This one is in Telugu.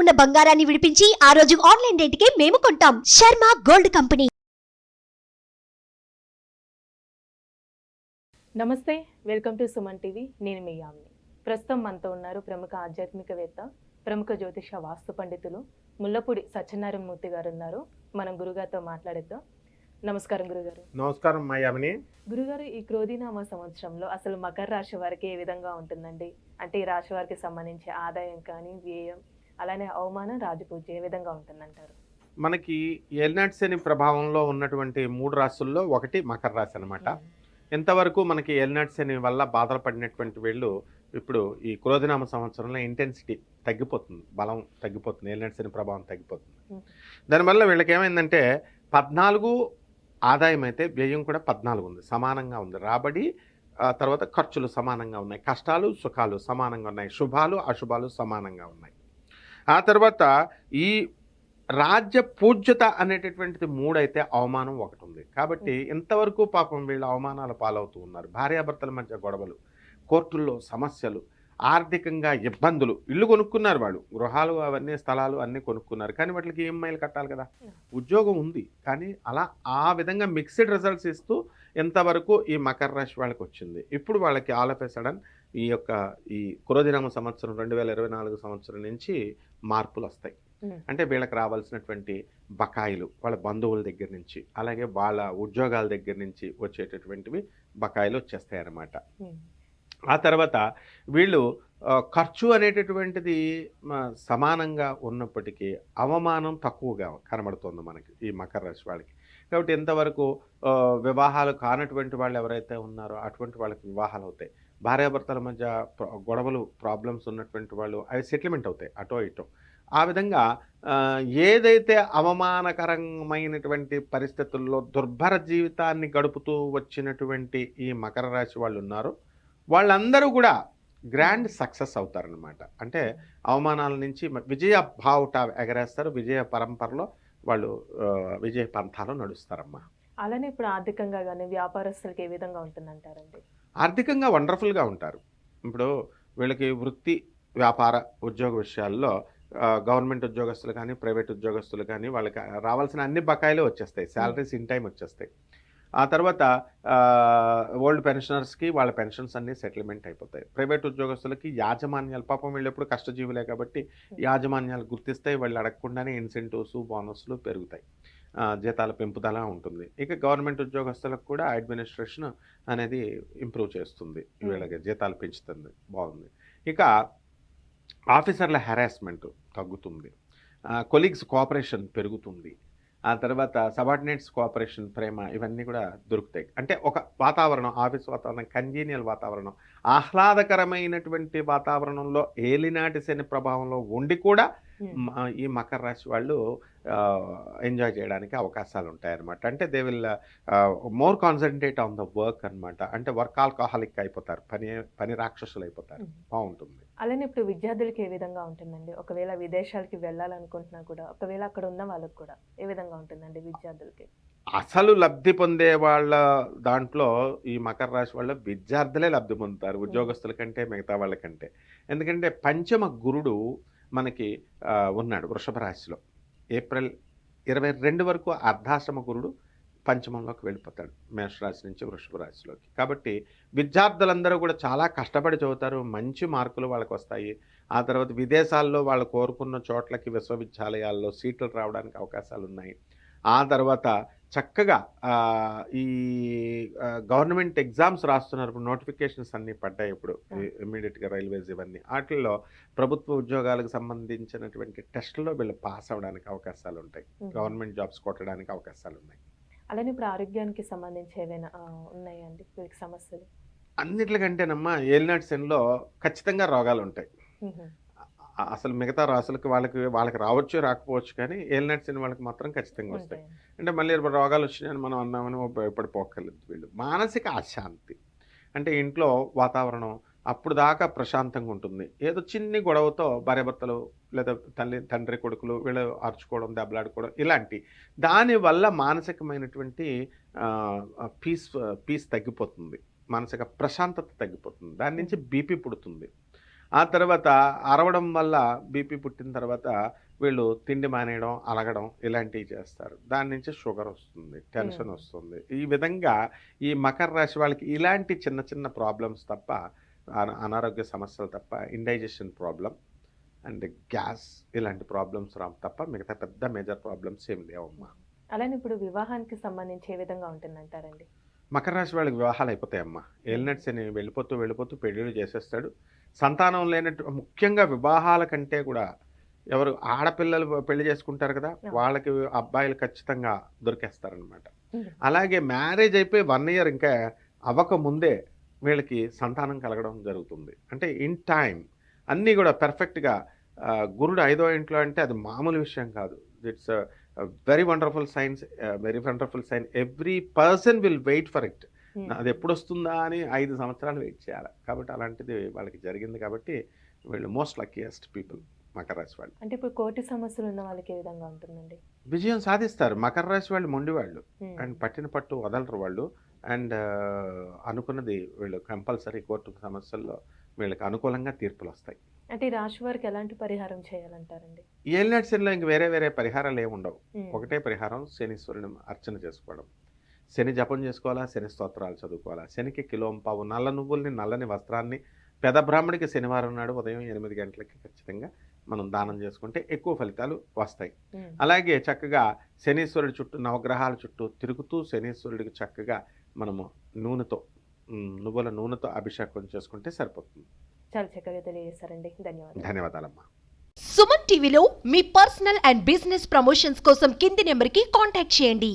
ఉన్న బంగారాన్ని విడిపించి ఆ రోజు ఆన్లైన్ రేటుకే మేము కొంటాం. Sharma gold company. నమస్తే వెల్కమ్ టు సుమన్ టీవీ. నేను మీ యామిని. ప్రస్తుతం మనతో ఉన్నారు ప్రముఖ ఆధ్యాత్మికవేత్త ప్రముఖ జ్యోతిష వాస్తు పండితులు ముల్లపూడి సత్యనారాయణ మూర్తి గారు ఉన్నారు. మనం గురుగారితో మాట్లాడేద్దాం. నమస్కారం గురుగారు. నమస్కారం మా యామిని. గురుగారు ఈ క్రోధినామ సంవత్సరంలో అసలు మకర రాశి వారికి ఏ విధంగా ఉంటుందండి? అంటే ఈ రాశి వారికి సంబంధించి ఆదాయం కానీ వ్యయం అలానే అవమానం రాజపూజ ఏ విధంగా ఉంటుందంటారు? మనకి ఏలినాటి శని ప్రభావంలో ఉన్నటువంటి మూడు రాశుల్లో ఒకటి మకర రాశి అనమాట ఎంతవరకు మనకి ఏలినాటి శని వల్ల బాధలు పడినటువంటి వీళ్ళు ఇప్పుడు ఈ క్రోధినామ సంవత్సరంలో ఇంటెన్సిటీ తగ్గిపోతుంది. బలం తగ్గిపోతుంది. ఏలినాటి శని ప్రభావం తగ్గిపోతుంది. దానివల్ల వీళ్ళకి ఏమైందంటే పద్నాలుగు ఆదాయం అయితే వ్యయం కూడా పద్నాలుగు ఉంది. సమానంగా ఉంది. రాబడి తర్వాత ఖర్చులు సమానంగా ఉన్నాయి. కష్టాలు సుఖాలు సమానంగా ఉన్నాయి. శుభాలు అశుభాలు సమానంగా ఉన్నాయి. ఆ తర్వాత ఈ రాజ్య పూజ్యత అనేటటువంటిది మూడైతే అవమానం ఒకటి ఉంది కాబట్టి ఇంతవరకు పాపం వీళ్ళు అవమానాల పాలవుతూ ఉన్నారు. భార్యాభర్తల మధ్య గొడవలు కోర్టుల్లో సమస్యలు ఆర్థికంగా ఇబ్బందులు. ఇల్లు కొనుక్కున్నారు వాళ్ళు. గృహాలు అవన్నీ స్థలాలు అన్నీ కొనుక్కున్నారు. కానీ వాటికి ఈఎంఐలు కట్టాలి కదా. ఉద్యోగం ఉంది. కానీ అలా ఆ విధంగా మిక్స్డ్ రిజల్ట్స్ ఇస్తూ ఎంతవరకు ఈ మకర రాశి వాళ్ళకి వచ్చింది. ఇప్పుడు వాళ్ళకి ఆల్ ఆఫ్ సడన్ ఈ యొక్క ఈ కురోదినామ సంవత్సరం రెండు వేల ఇరవై నాలుగు సంవత్సరం నుంచి మార్పులు వస్తాయి. అంటే వీళ్ళకి రావాల్సినటువంటి బకాయిలు వాళ్ళ బంధువుల దగ్గర నుంచి అలాగే వాళ్ళ ఉద్యోగాల దగ్గర నుంచి వచ్చేటటువంటివి బకాయిలు వచ్చేస్తాయి అన్నమాట ఉమ్. ఆ తర్వాత వీళ్ళు ఖర్చు అనేటటువంటిది సమానంగా ఉన్నప్పటికీ అవమానం తక్కువగా కనబడుతుంది మనకి ఈ మకర రాశి వాళ్ళకి కాబట్టి ఎంతవరకు వివాహాలు కానటువంటి వాళ్ళు ఎవరైతే ఉన్నారో అటువంటి వాళ్ళకి వివాహాలు అవుతాయి భార్యాభర్తల మధ్య గొడవలు ప్రాబ్లమ్స్ ఉన్నటువంటి వాళ్ళు అవి సెటిల్మెంట్ అవుతాయి అటో ఇటో. ఆ విధంగా ఏదైతే అవమానకరమైనటువంటి పరిస్థితుల్లో దుర్భర జీవితాన్ని గడుపుతూ వచ్చినటువంటి ఈ మకర రాశి వాళ్ళు ఉన్నారో వాళ్ళందరూ కూడా గ్రాండ్ సక్సెస్ అవుతారనమాట అంటే అవమానాల నుంచి విజయ భావుట ఎగరేస్తారు విజయ పరంపరలో వాళ్ళు విజయ పంథాలు నడుస్తారమ్మా. అలానే ఇప్పుడు ఆర్థికంగా కానీ వ్యాపారస్తులకి ఏ విధంగా ఉంటుందంటారండి? ఆర్థికంగా వండర్ఫుల్గా ఉంటారు. ఇప్పుడు వీళ్ళకి వృత్తి వ్యాపార ఉద్యోగ విషయాల్లో గవర్నమెంట్ ఉద్యోగస్తులు కానీ ప్రైవేట్ ఉద్యోగస్తులు కానీ వాళ్ళకి రావాల్సిన అన్ని బకాయిలు వచ్చేస్తాయి. శాలరీస్ ఇన్ టైం వచ్చేస్తాయి. ఆ తర్వాత ఓల్డ్ పెన్షనర్స్కి వాళ్ళ పెన్షన్స్ అన్నీ సెటిల్మెంట్ అయిపోతాయి. ప్రైవేట్ ఉద్యోగస్తులకి యాజమాన్యాలు పాపం వీళ్ళు ఎప్పుడు కష్టజీవులే కాబట్టి యాజమాన్యాలు గుర్తిస్తాయి. వాళ్ళు అడగకుండానే ఇన్సెంటివ్స్ బోనస్లు పెరుగుతాయి. జీతాల పెంపుదల ఉంటుంది. ఇక గవర్నమెంట్ ఉద్యోగస్తులకు కూడా అడ్మినిస్ట్రేషన్ అనేది ఇంప్రూవ్ చేస్తుంది. వీళ్ళకి జీతాలు పెంచుతుంది. బాగుంది. ఇక ఆఫీసర్ల హెరాస్మెంట్ తగ్గుతుంది. కొలీగ్స్ కోఆపరేషన్ పెరుగుతుంది. ఆ తర్వాత సబార్డినేట్స్ కోఆపరేషన్ ప్రేమ ఇవన్నీ కూడా దొరుకుతాయి. అంటే ఒక వాతావరణం ఆఫీస్ వాతావరణం కన్వీనియల్ వాతావరణం ఆహ్లాదకరమైనటువంటి వాతావరణంలో ఏలినాటి శని ప్రభావంలో ఉండి కూడా ఈ మకర రాశి వాళ్ళు ఎంజాయ్ చేయడానికి అవకాశాలు ఉంటాయి అనమాట అంటే they will more concentrate on the work అన్నమాట. అంటే వర్క్ ఆల్కహాలిక్ అయిపోతారు. పని పని రాక్షసులు అయిపోతారు. బాగుంటుంది అలానే ఇప్పుడు విద్యార్థులకి ఏ విధంగా ఉంటుందండి? ఒకవేళ విదేశాలకి వెళ్ళాలనుకుంటున్నా కూడా ఒకవేళ అక్కడ ఉన్న వాళ్ళకి కూడా ఏ విధంగా ఉంటుందండి విద్యార్థులకి? అసలు లబ్ధి పొందే వాళ్ళ దాంట్లో ఈ మకర రాశి వాళ్ళ విద్యార్థులే లబ్ధి పొందుతారు. ఉద్యోగస్తుల కంటే మిగతా వాళ్ళకంటే ఎందుకంటే పంచమ గురుడు మనకి ఉన్నాడు వృషభ రాశిలో. ఏప్రిల్ ఇరవై రెండు వరకు అర్ధాశ్రమ గురుడు పంచమంలోకి వెళ్ళిపోతాడు మేషరాశి నుంచి వృషభ రాశిలోకి. కాబట్టి విద్యార్థులందరూ కూడా చాలా కష్టపడి చదువుతారు మంచి మార్కులు వాళ్ళకి వస్తాయి. ఆ తర్వాత విదేశాల్లో వాళ్ళు కోరుకున్న చోట్లకి విశ్వవిద్యాలయాల్లో సీట్లు రావడానికి అవకాశాలు ఉన్నాయి ఆ తర్వాత చక్కగా ఈ గవర్నమెంట్ ఎగ్జామ్స్ రాస్తున్నారు. ఇప్పుడు నోటిఫికేషన్స్ అన్నీ పడ్డాయి ఇప్పుడు ఇమ్మీడియట్గా రైల్వేస్ ఇవన్నీ. వాటిల్లో ప్రభుత్వ ఉద్యోగాలకు సంబంధించినటువంటి టెస్టుల్లో వీళ్ళు పాస్ అవ్వడానికి అవకాశాలు ఉంటాయి. గవర్నమెంట్ జాబ్స్ కొట్టడానికి అవకాశాలు ఉన్నాయి అలానే ఇప్పుడు ఆరోగ్యానికి సంబంధించి ఏవైనా ఆ, ఉన్నాయండి? వీరికి సమస్యలు? అన్నిటికంటేనమ్మా ఏలినాటి శనిలో ఖచ్చితంగా రోగాలు ఉంటాయి అసలు మిగతా రాసులకి వాళ్ళకి వాళ్ళకి రావచ్చు రాకపోవచ్చు కానీ ఏలినాటి శని వాళ్ళకి మాత్రం ఖచ్చితంగా వస్తాయి. అంటే మళ్ళీ ఇప్పుడు రోగాలు వచ్చినాయని మనం అన్నామని భయపడిపోకర్లేదు వీళ్ళు. మానసిక అశాంతి. అంటే ఇంట్లో వాతావరణం అప్పుడు దాకా ప్రశాంతంగా ఉంటుంది. ఏదో చిన్ని గొడవతో భార్యాభర్తలు లేదా తల్లి తండ్రి కొడుకులు వీళ్ళు అరుచుకోవడం దెబ్బలాడుకోవడం ఇలాంటి దానివల్ల మానసికమైనటువంటి పీస్ పీస్ తగ్గిపోతుంది. మానసిక ప్రశాంతత తగ్గిపోతుంది. దాని నుంచి బీపీ పుడుతుంది. ఆ తర్వాత అరవడం వల్ల బీపీ పుట్టిన తర్వాత వీళ్ళు తిండి మానేయడం అలగడం ఇలాంటివి చేస్తారు. దాని నుంచి షుగర్ వస్తుంది టెన్షన్. వస్తుంది. ఈ విధంగా ఈ మకర రాశి వాళ్ళకి ఇలాంటి చిన్న చిన్న ప్రాబ్లమ్స్ తప్ప అన- అనారోగ్య సమస్యలు తప్ప ఇండైజెషన్ ప్రాబ్లం అండ్ గ్యాస్ ఇలాంటి ప్రాబ్లమ్స్ రావు తప్ప మిగతా పెద్ద మేజర్ ప్రాబ్లమ్స్ ఏం లేవమ్మా. అలానే ఇప్పుడు వివాహానికి సంబంధించి ఏ విధంగా ఉంటుందంటారండి? మకర రాశి వాళ్ళకి వివాహాలు అయిపోతాయమ్మా. ఏలినట్స్ అని వెళ్ళిపోతూ వెళ్ళిపోతూ పెళ్ళిళ్ళు చేసేస్తాడు. సంతానం లేనట్టు ముఖ్యంగా వివాహాల కంటే కూడా ఎవరు ఆడపిల్లలు పెళ్ళి చేసుకుంటారు కదా వాళ్ళకి అబ్బాయిలు ఖచ్చితంగా దొరికేస్తారనమాట. అలాగే మ్యారేజ్ అయిపోయి వన్ ఇయర్ ఇంకా అవ్వక ముందే వీళ్ళకి సంతానం కలగడం జరుగుతుంది. అంటే ఇన్ టైం అన్నీ కూడా పెర్ఫెక్ట్గా గురుడు ఐదో ఇంట్లో అంటే అది మామూలు విషయం కాదు. It's very wonderful science very wonderful sign every person will wait for it. అది ఎప్పుడు వస్తుందా అని ఐదు సంవత్సరాలు వెయిట్ చేయాలి. కాబట్టి అలాంటిది వాళ్ళకి జరిగింది కాబట్టి వీళ్ళు మోస్ట్ లక్కీయెస్ట్ పీపుల్ మకర రాశి వాళ్ళు. అంటే ఇప్పుడు కోర్టు సమస్యలు ఉన్న వాళ్ళకి ఏ విధంగా ఉంటుందండి? విజయం సాధిస్తారు. మకర రాశి వాళ్ళు మొండి వాళ్ళు Hmm. అండ్ పట్టిన పట్టు వదలరు వాళ్ళు. అండ్ అనుకున్నది వీళ్ళు కంపల్సరీ కోర్టు సమస్యల్లో వీళ్ళకి అనుకూలంగా తీర్పులు వస్తాయి అంటే ఈ రాశి వారికి ఎలాంటి పరిహారం చేయాలంటారండి? శనిలో ఇంక వేరే వేరే పరిహారాలు ఏమి ఉండవు. ఒకటే పరిహారం శనీశ్వరుని అర్చన చేసుకోవడం. శని జపం చేసుకోవాలా? శని స్తోత్రాలు చదువుకోవాలా? శనికి కిలోం పావు నల్ల నువ్వుల్ని నల్లని వస్త్రాన్ని పెద బ్రాహ్మడికి శనివారం నాడు ఉదయం ఎనిమిది గంటలకి ఖచ్చితంగా మనం దానం చేసుకుంటే ఎక్కువ ఫలితాలు వస్తాయి. అలాగే చక్కగా శనీశ్వరుడి చుట్టూ నవగ్రహాల చుట్టూ తిరుగుతూ శనీశ్వరుడికి చక్కగా మనము నూనెతో నువ్వుల నూనెతో అభిషేకం చేసుకుంటే సరిపోతుంది. చాలా చక్కగా తెలియజేశారండి ధన్యవాదాలు. ధన్యవాదాలమ్మా. సుమన్ టీవీలో మీ పర్సనల్ అండ్ బిజినెస్ ప్రమోషన్స్ కోసం కింది నెంబర్కి కాంటాక్ట్ చేయండి.